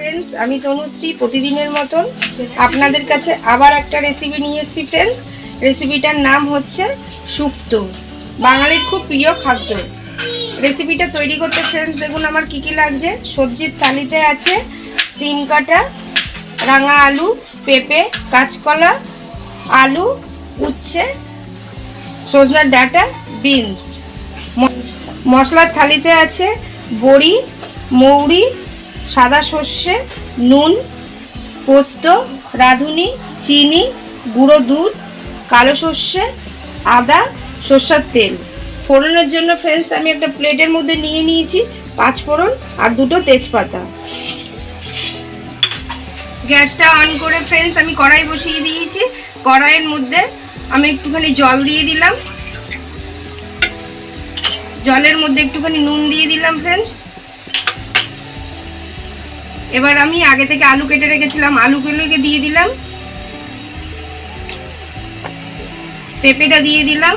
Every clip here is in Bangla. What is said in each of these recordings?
ফ্রেন্ডস আমি তনুশ্রী প্রতিদিনের মতন আপনাদের কাছে আবার একটা রেসিপি নিয়ে এসেছি ফ্রেন্ডস রেসিপিটার নাম হচ্ছে শুক্তো বাঙালির খুব প্রিয় খাদ্য। রেসিপিটা তৈরি করতে ফ্রেন্ডস দেখুন আমার কি কি লাগছে। সবজির থালিতে আছে সিম কাটা, রাঙা আলু, পেঁপে, কাঁচকলা, আলু, উচ্ছে, সজনার ডাঁটা বিনস মশলার থালিতে আছে বড়ি, মৌরি সাদা সর্ষে, নুন, পোস্ত, রাঁধুনি, চিনি, গুঁড়ো দুধ, কালো সর্ষে, আদা, সর্ষার তেল। ফোড়নের জন্য ফ্রেন্ডস আমি একটা প্লেটের মধ্যে নিয়ে নিয়েছি, পাঁচ ফোড়ন আর দুটো তেজপাতা। গ্যাসটা অন করে ফ্রেন্ডস আমি কড়াই বসিয়ে দিয়েছি। কড়াইয়ের মধ্যে আমি একটুখানি জল দিয়ে দিলাম। জলের মধ্যে একটুখানি নুন দিয়ে দিলাম ফ্রেন্ডস এবার আমি আগে থেকে আলু কেটে রেখেছিলাম। আলুগুলোকে দিয়ে দিলাম। পেঁপেটা দিয়ে দিলাম।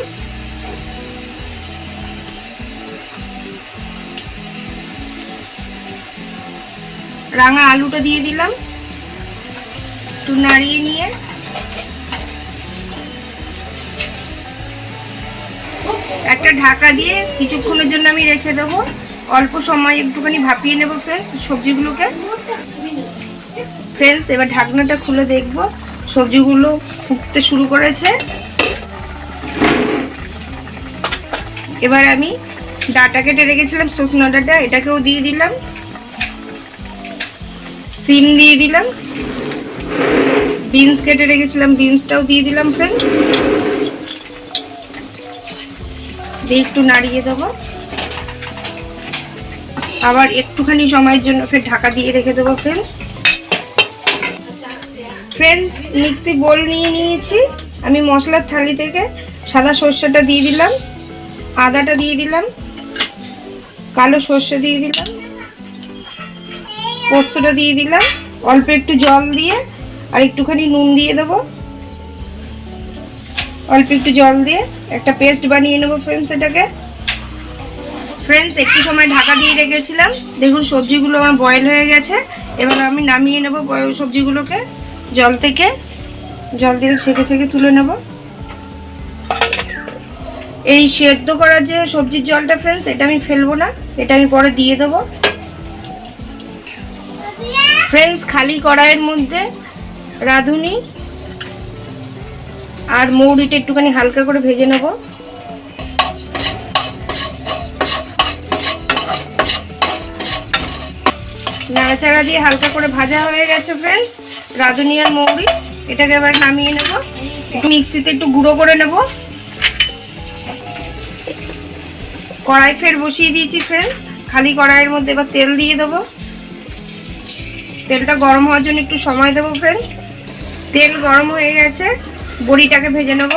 রাঙা আলুটা দিয়ে দিলাম। একটু নাড়িয়ে নিয়ে। একটা ঢাকা দিয়ে কিছুক্ষণের জন্য আমি রেখে দেবো। অল্প সময় একটুখানি ভাপিয়ে নেব ফ্রেন্ডস সবজিগুলোকে। ফ্রেন্ডস এবার ঢাকনাটা খুলে দেখব, সবজিগুলো ফুটতে শুরু করেছে। এবার আমি ডাটা কেটে রেখেছিলাম, শুকনো ডাটা, এটাকেও দিয়ে দিলাম। সিম দিয়ে দিলাম। বিনস কেটে রেখেছিলাম বিনসটাও দিয়ে দিলাম ফ্রেন্ডস দিয়ে একটু নাড়িয়ে দেবো। আবার একটুখানি সময়ের জন্য ফের ঢাকা দিয়ে রেখে দেবো ফ্রেন্ডস ফ্রেন্ডস মিক্সি বোল নিয়ে নিয়েছি। আমি মশলার থালি থেকে সাদা সর্ষেটা দিয়ে দিলাম, আদাটা দিয়ে দিলাম, কালো সর্ষে দিয়ে দিলাম, পোস্তটা দিয়ে দিলাম, অল্প একটু জল দিয়ে আর একটুখানি নুন দিয়ে দেবো। অল্প একটু জল দিয়ে একটা পেস্ট বানিয়ে নেব ফ্রেন্ডস এটাকে। ফ্রেন্ডস একটু সময় ঢাকা দিয়ে রেখেছিলাম। দেখুন, সবজিগুলো আমার বয়েল হয়ে গেছে। এবার আমি নামিয়ে নেব সবজিগুলোকে। জল থেকে। জল দিয়ে ছেঁকে ছেঁকে তুলে নেব। এই সেদ্ধ করার যে সবজির জলটা ফ্রেন্ডস এটা আমি ফেলব না। এটা আমি পরে দিয়ে দেবো। ফ্রেন্ডস খালি কড়াইয়ের মধ্যে রাঁধুনি আর মৌরিটা একটুখানি হালকা করে ভেজে নেব। নাড়াচাড়া দিয়ে হালকা করে ভাজা হয়ে গেছে ফ্রেন্ডস রাঁধুনি আর মৌরি। এটাকে এবার নামিয়ে নেব। মিক্সিতে একটু গুঁড়ো করে নেব। কড়াই ফের বসিয়ে দিয়েছি ফ্রেন্ডস খালি কড়াইয়ের মধ্যে এবার তেল দিয়ে দেবো। তেলটা গরম হওয়ার জন্য একটু সময় দেবো ফ্রেন্ডস তেল গরম হয়ে গেছে। বড়িটাকে ভেজে নেব।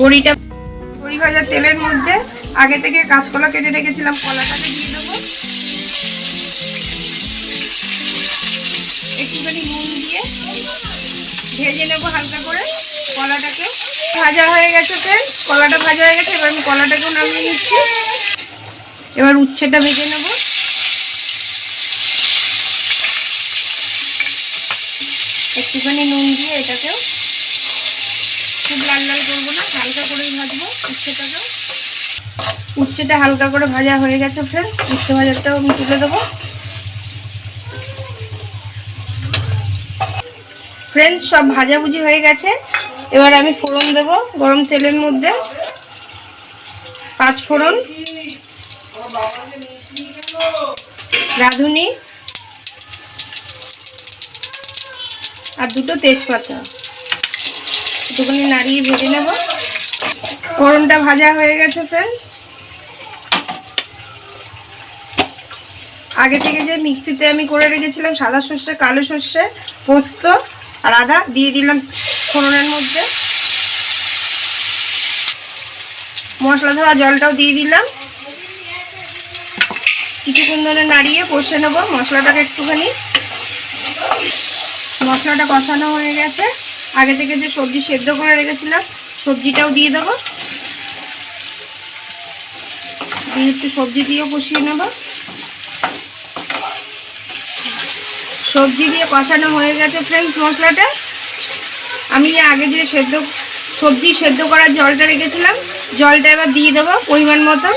বড়িটা বড়ি ভাজার তেলের মধ্যে আগে থেকে কাঁচকলা কেটে রেখেছিলাম, কলাটাকে দিয়ে দেবো। একটুখানি নুন দিয়ে ভেজে নেব হালকা করে। কলাটাকে ভাজা হয়ে গেছে ফ্রেন্ডস কলাটা ভাজা হয়ে গেছে, এবার আমি কলাটাকেও নামিয়ে নিচ্ছি। এবার উচ্ছেটা ভেজে নেব। একটুখানি নুন দিয়ে এটাকেও উচ্ছেটা হালকা করে ভাজা হয়ে গেছে ফ্রেন্ডস উচ্ছে ভাজাটাও আমি তুলে দেবো। ফ্রেন্ডস সব ভাজাভুজি হয়ে গেছে। এবার আমি ফোড়ন দেব গরম তেলের মধ্যে। পাঁচ ফোড়ন। রাঁধুনি। আর দুটো তেজপাতা। একটুখানি নাড়িয়ে ভেজে নেব। ফোড়নটা ভাজা হয়ে গেছে ফ্রেন্ডস আগে থেকে যে মিক্সিতে আমি করে রেখেছিলাম সাদা সর্ষে, কালো সর্ষে, পোস্ত আর আদা, দিয়ে দিলাম ফোড়নের মধ্যে। মশলা ধোয়া জলটাও দিয়ে দিলাম। কিছুক্ষণ ধরে নাড়িয়ে কষে নেব মশলাটাকে একটুখানি। মশলাটা কষানো হয়ে গেছে। আগে থেকে যে সবজি সেদ্ধ করে রেখেছিলাম, সবজিটাও দিয়ে দেবো। দিয়ে একটু সবজি দিয়েও কষিয়ে নেব। সবজি দিয়ে কষানো হয়ে গেছে ফ্রেন্ডস মশলাটা। আমি আগে যে সেদ্ধ, সবজি সেদ্ধ করার জলটা রেখেছিলাম, জলটা এবার দিয়ে দেবো পরিমাণ মতন।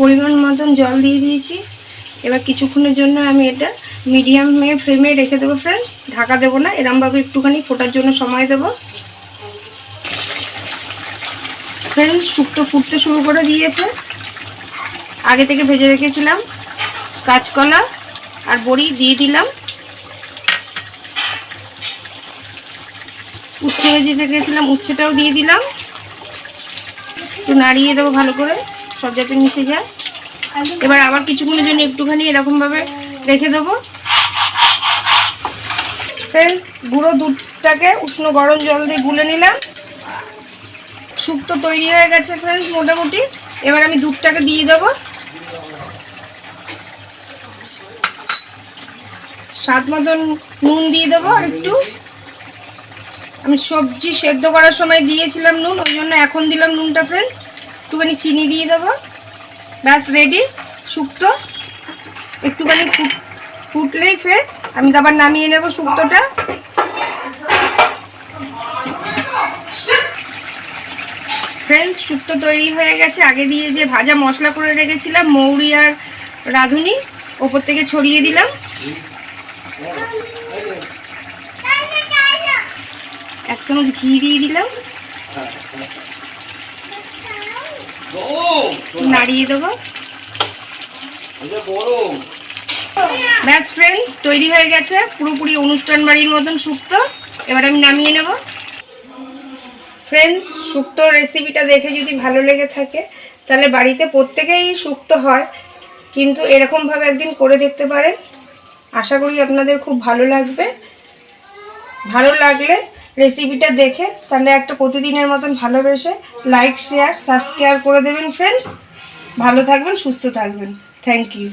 পরিমাণ মতন জল দিয়ে দিয়েছি। এবার কিছুক্ষণের জন্য আমি এটা মিডিয়াম ফ্লেমে রেখে দেবো ফ্রেন্ডস ঢাকা দেবো না, এরমভাবে একটুখানি ফোটার জন্য সময় দেবো। ফ্রেন্ডস শুক্তো ফুটতে শুরু করে দিয়েছে। আগে থেকে ভেজে রেখেছিলাম কাঁচকলা। আর বড়ি দিয়ে দিলাম। উচ্ছে ভেজে রেখেছিলাম উচ্ছেটাও দিয়ে দিলাম। একটু নাড়িয়ে দেবো ভালো করে, সব যাতে মিশে যায়। এবার আবার কিছুক্ষণের জন্য একটুখানি এরকমভাবে রেখে দেবো। ফ্রেন্ডস, গুঁড়ো দুধটাকে উষ্ণ গরম জল দিয়ে গুলে নিলাম। শুক্তো তৈরি হয়ে গেছে ফ্রেন্ডস, মোটামুটি। এবার আমি দুধটাকে দিয়ে দেবো। স্বাদ মতন নুন দিয়ে দেবো আর একটু। আমি সবজি সেদ্ধ করার সময় দিয়েছিলাম নুন, ওই জন্য এখন দিলাম নুনটা ফ্রেন্ডস একটুখানি চিনি দিয়ে দেবো। ব্যাস রেডি শুক্তো? একটুখানি ফুট, ফুটলেই ফের আমি তো আবার নামিয়ে নেব শুক্তোটা। ফ্রেন্ডস শুক্তো তৈরি হয়ে গেছে। আগে দিয়ে যে ভাজা মশলা করে রেখেছিলাম, মৌরি আর রাঁধুনি, ওপর থেকে ছড়িয়ে দিলাম। এক চামচ ঘি দিয়ে দিলাম। নাড়িয়ে দেবো। ব্যাস ফ্রেন্ডস তৈরি হয়ে গেছে। পুরোপুরি অনুষ্ঠান বাড়ির মতন শুক্তো এবার আমি নামিয়ে নেব। ফ্রেন্ড শুক্তো রেসিপিটা দেখে যদি ভালো লেগে থাকে, তাহলে বাড়িতে প্রত্যেকেই শুক্তো হয়। কিন্তু এরকমভাবে একদিন করে দেখতে পারেন। আশা করি আপনাদের খুব ভালো লাগবে। ভালো লাগলে রেসিপিটা দেখে তাহলে একটা প্রতিদিনের মতন ভালোবেসে লাইক শেয়ার সাবস্ক্রাইব করে দেবেন ফ্রেন্ডস ভালো থাকবেন, সুস্থ থাকবেন। Thank you